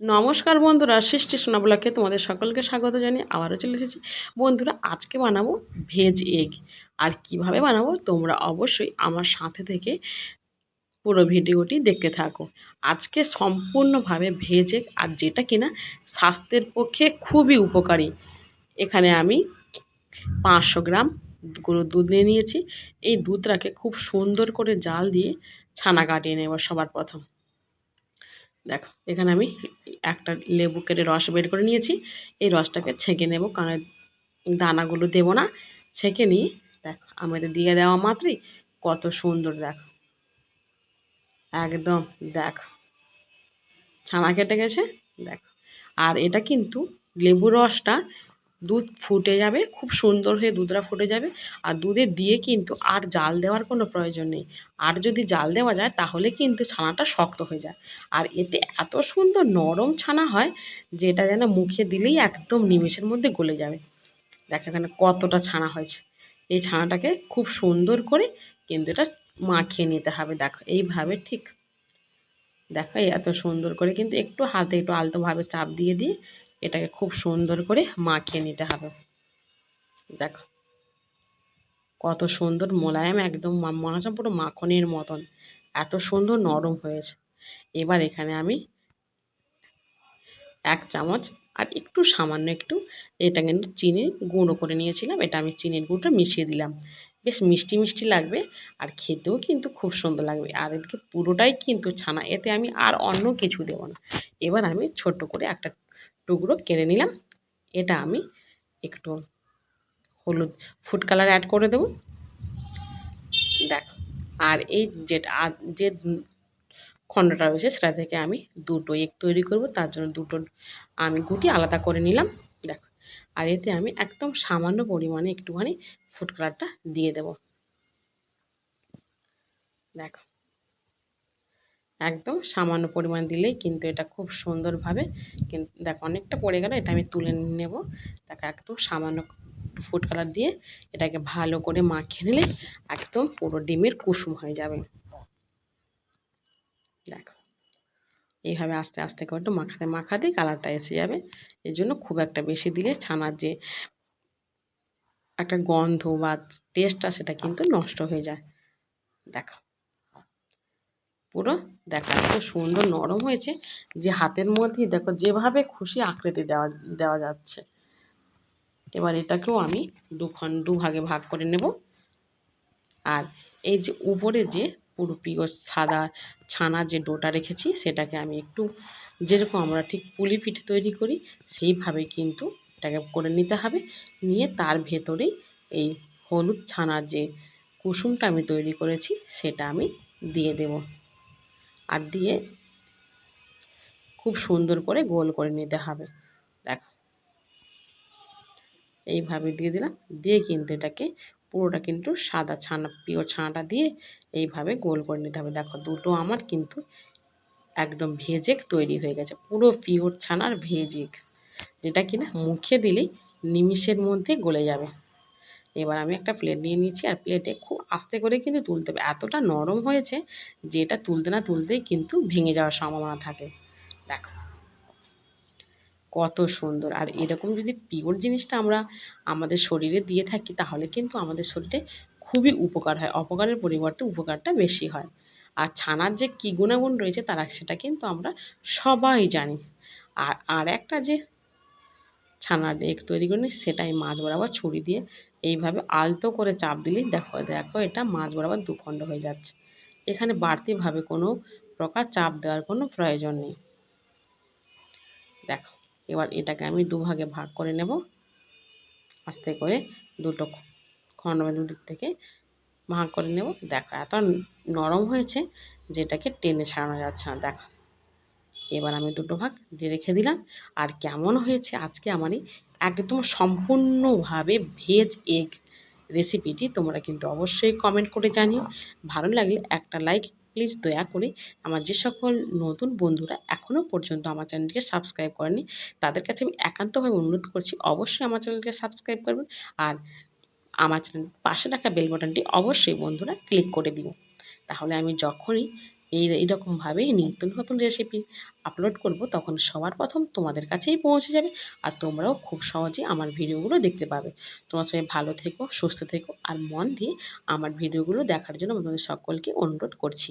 নমস্কার বন্ধুরা, সৃষ্টি সোনাবলাকে তোমাদের সকলকে স্বাগত জানিয়ে আবারও চলে এসেছি। বন্ধুরা, আজকে বানাবো ভেজ এগ। আর কীভাবে বানাবো তোমরা অবশ্যই আমার সাথে থেকে পুরো ভিডিওটি দেখতে থাকো। আজকে সম্পূর্ণভাবে ভেজ এগ, আর যেটা কিনা স্বাস্থ্যের পক্ষে খুবই উপকারী। এখানে আমি পাঁচশো গ্রাম গরুর দুধ নিয়ে নিয়েছি। এই দুধটাকে খুব সুন্দর করে জাল দিয়ে ছানা কাটিয়ে নেব সবার প্রথম। দেখো, এখানে আমি একটা লেবু কেটে রস বের করে নিয়েছি। এই রসটাকে ছেঁকে নেব, কারণ দানাগুলো দেব না। ছেঁকে নিয়ে দেখ আমি এটা দিয়ে দেওয়া মাত্রই কত সুন্দর, দেখ। একদম, দেখ। ছানা কেটে গেছে, দেখ। আর এটা কিন্তু লেবু রসটা দুধ ফুটে যাবে, খুব সুন্দর হয়ে দুধটা ফুটে যাবে। আর দুধে দিয়ে কিন্তু আর জাল দেওয়ার কোনো প্রয়োজন নেই। আর যদি জাল দেওয়া যায়, তাহলে কিন্তু ছানাটা শক্ত হয়ে যায়। আর এতে এত সুন্দর নরম ছানা হয়, যেটা যেন মুখে দিলেই একদম নিমেষের মধ্যে গলে যাবে। দেখ এখানে কতটা ছানা হয়েছে। এই ছানাটাকে খুব সুন্দর করে কিন্তু এটা মাখিয়ে নিতে হবে। দেখো, এইভাবে ঠিক। দেখো, এত সুন্দর করে কিন্তু একটু হাতে একটু আলতোভাবে চাপ দিয়ে দিয়ে এটাকে খুব সুন্দর করে মাখিয়ে নিতে হবে। দেখো, কত সুন্দর মোলায়েম একদম মনে হচ্ছে পুরো মাখনের মতন। এত সুন্দর নরম হয়েছে। এবার এখানে আমি এক চামচ আর একটু সামান্য একটু এটা কিন্তু চিনি গুঁড়ো করে নিয়েছিলাম। এটা আমি চিনির গুঁড়োটা মিশিয়ে দিলাম। বেশ মিষ্টি মিষ্টি লাগবে আর খেতেও কিন্তু খুব সুন্দর লাগবে। আর এদিকে পুরোটাই কিন্তু ছানা। এতে আমি আর অন্য কিছু দেবো না। এবার আমি ছোট্ট করে একটা টুকরো কেড়ে নিলাম। এটা আমি একটু হলুদ ফুড কালার অ্যাড করে দেবো। দেখো, আর এই যেটা যে খণ্ডটা রয়েছে সেটা থেকে আমি দুটো এক তৈরি করব, তার জন্য দুটো আমি গুটি আলাদা করে নিলাম। দেখো, আর এতে আমি একদম সামান্য পরিমাণে একটুখানি ফুড কালারটা দিয়ে দেব। দেখো একদম সামান্য পরিমাণ দিলেই কিন্তু এটা খুব সুন্দরভাবে কিন্তু দেখো অনেকটা পড়ে গেল, এটা আমি তুলে নেব। দেখো একদম সামান্য ফুড কালার দিয়ে এটাকে ভালো করে মাখিয়ে নিলে একদম পুরো ডিমের কুসুম হয়ে যাবে। দেখো, এইভাবে আস্তে আস্তে করে একটু মাখাতে মাখাতে কালারটা এসে যাবে। এই জন্য খুব একটা বেশি দিলে ছানার যে একটা গন্ধ বা টেস্টটা সেটা কিন্তু নষ্ট হয়ে যায়। দেখো পুরো দেখো এত সুন্দর নরম হয়েছে যে হাতের মধ্যেই দেখো যেভাবে খুশি আকৃতি দেওয়া দেওয়া যাচ্ছে। এবার এটাকেও আমি দুখন দুভাগে ভাগ করে নেব। আর এই যে উপরে যে পুরো পিওর সাদা ছানার যে ডোটা রেখেছি, সেটাকে আমি একটু যেরকম আমরা ঠিক পুলি পিঠে তৈরি করি, সেইভাবে কিন্তু এটাকে করে নিতে হবে। নিয়ে তার ভেতরেই এই হলুদ ছানার যে কুসুমটা আমি তৈরি করেছি, সেটা আমি দিয়ে দেব। আর দিয়ে খুব সুন্দর করে গোল করে নিতে হবে। দেখো। এইভাবে দিয়ে দিলাম। দিয়ে কিন্তু এটাকে পুরোটা কিন্তু সাদা ছানা, পিওর ছানাটা দিয়ে এইভাবে গোল করে নিতে হবে। দেখো, দুটো আমার কিন্তু একদম ভেজেক তৈরি হয়ে গেছে। পুরো পিওর ছানার ভেজেক যেটা কিনা মুখে দিলেই নিমিষের মধ্যে গলে যাবে। এবার আমি একটা প্লেট নিয়ে নিয়েছি আর প্লেটে খুব আস্তে করে কিন্তু তুলতে হবে। এতটা নরম হয়েছে যে এটা তুলতে না তুলতেই কিন্তু ভেঙে যাওয়ার সম্ভাবনা থাকে। দেখো, কত সুন্দর। আর এরকম যদি পিওর জিনিসটা আমরা আমাদের শরীরে দিয়ে থাকি তাহলে কিন্তু আমাদের শরীরে খুবই উপকার হয়। অপকারের পরিবর্তে উপকারটা বেশি হয়। আর ছানার যে কী গুণাগুণ রয়েছে তারা সেটা কিন্তু আমরা সবাই জানি। আর আর একটা যে ছানার এগ তৈরি করে নিই সেটাই মাছ বরাবর ছুরি দিয়ে এইভাবে আলতো করে চাপ দিলেই দেখো দেখো এটা মাছ বরাবর দুখণ্ড হয়ে যাচ্ছে। এখানে বাড়তিভাবে কোনো প্রকার চাপ দেওয়ার কোনো প্রয়োজন নেই। দেখো, এবার এটাকে আমি দুভাগে ভাগ করে নেব। আস্তে করে দুটো খণ্ডবিন্দু দিক থেকে ভাগ করে নেব। দেখো এত নরম হয়েছে যেটাকে টেনে ছাড়ানো যাচ্ছে না। দেখো এবার আমি দুটো ভাগ দিয়ে রেখে দিলাম। আর কেমন হয়েছে আজকে আমার একদম সম্পূর্ণভাবে ভেজ এগ রেসিপিটি তোমরা কিন্তু অবশ্যই কমেন্ট করে জানিও। ভালো লাগলে একটা লাইক প্লিজ দয়া করে আমার যে সকল নতুন বন্ধুরা এখনও পর্যন্ত আমার চ্যানেলকে সাবস্ক্রাইব করেনি, তাদের কাছে আমি একান্তভাবে অনুরোধ করছি অবশ্যই আমার চ্যানেলকে সাবস্ক্রাইব করবেন আর আমার চ্যানেল পাশে রাখা বেল বাটনটি অবশ্যই বন্ধুরা ক্লিক করে দিও। তাহলে আমি যখনই এই এইরকমভাবেই নিত্য নতুন রেসিপি আপলোড করব, তখন সবার প্রথম তোমাদের কাছেই পৌঁছে যাবে আর তোমরাও খুব সহজে আমার ভিডিওগুলো দেখতে পাবে। তোমার সবাই ভালো থেকো, সুস্থ থেকো আর মন দিয়ে আমার ভিডিওগুলো দেখার জন্য আমি তোমাদের সকলকে অনুরোধ করছি।